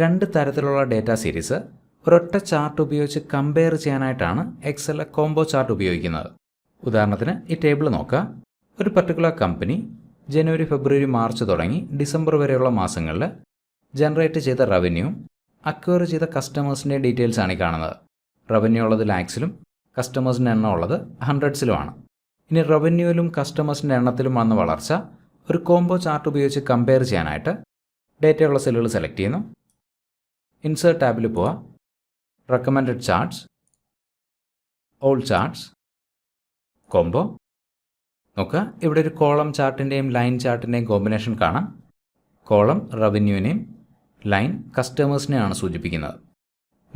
രണ്ട് തരത്തിലുള്ള data series ഒരൊറ്റ ചാർട്ട് ഉപയോഗിച്ച് കമ്പയർ ചെയ്യാനായിട്ടാണ് എക്സൽ കോംബോ ചാർട്ട് ഉപയോഗിക്കുന്നത്. ഉദാഹരണത്തിന് ഈ ടേബിൾ നോക്കുക. ഒരു പർട്ടിക്കുലർ കമ്പനി ജനുവരി ഫെബ്രുവരി മാർച്ച് തുടങ്ങി ഡിസംബർ വരെയുള്ള മാസങ്ങളിൽ ജനറേറ്റ് ചെയ്ത റവന്യൂ അക്വയർ ചെയ്ത കസ്റ്റമേഴ്സിന്റെ ഡീറ്റെയിൽസ് ആണ് ഈ കാണുന്നത്. റവന്യൂ ഉള്ളത് ലാക്സിലും കസ്റ്റമേഴ്സിന്റെ എണ്ണം ഉള്ളത് ഹൺഡ്രഡ്സിലുമാണ്. ഇനി റവന്യൂവിലും കസ്റ്റമേഴ്സിന്റെ എണ്ണത്തിലും വന്ന വളർച്ച ഒരു കോംബോ ചാർട്ട് ഉപയോഗിച്ച് കമ്പയർ ചെയ്യാനായിട്ട് ഡേറ്റയുള്ള സെല്ലുകൾ സെലക്ട് ചെയ്യുന്നു. ഇൻസേർട്ട് ടാബിൽ പോവുക recommended charts all charts combo നോക്കുക ഇവിടെ ഒരു കോളം ചാർട്ടിന്റെയും ലൈൻ ചാർട്ടിന്റെയും കോമ്പിനേഷൻ കാണാം. കോളം റവന്യൂവിനെയും ലൈൻ കസ്റ്റമേഴ്സിനെയാണ് സൂചിപ്പിക്കുന്നത്.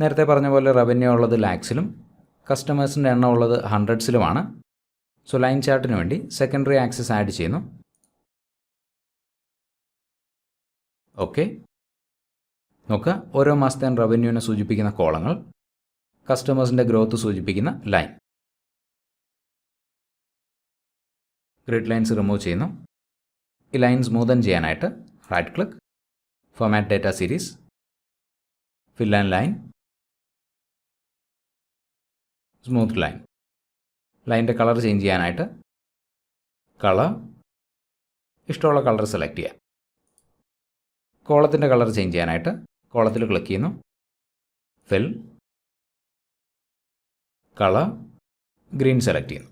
നേരത്തെ പറഞ്ഞ പോലെ റവന്യൂ ഉള്ളത് ലാക്സിലും കസ്റ്റമേഴ്സിന്റെ എണ്ണം ഉള്ളത് ഹൺഡ്രഡ്സിലുമാണ് സോ ലൈൻ ചാർട്ടിന് വേണ്ടി സെക്കൻഡറി ആക്സസ് ആഡ് ചെയ്യുന്നു. ഓക്കെ നോക്കുക ഓരോ മാസത്തെ റവന്യൂവിനെ സൂചിപ്പിക്കുന്ന കോളങ്ങൾ കസ്റ്റമേഴ്സിന്റെ ഗ്രോത്ത് സൂചിപ്പിക്കുന്ന ലൈൻ ഗ്രിഡ് ലൈൻസ് റിമൂവ് ചെയ്യുന്നു. ഈ ലൈൻ സ്മൂതൻ ചെയ്യാനായിട്ട് right click format data series fill and line smooth line ലൈന്റെ colour change ചെയ്യാനായിട്ട് കളർ ഇഷ്ടമുള്ള കളർ സെലക്ട് ചെയ്യാം കോളത്തിന്റെ കളർ ചേഞ്ച് ചെയ്യാനായിട്ട് കോളത്തിൽ ക്ലിക്ക് ചെയ്യുന്നു. ഫിൽ കളർ. ഗ്രീൻ സെലക്ട് ചെയ്യുന്നു.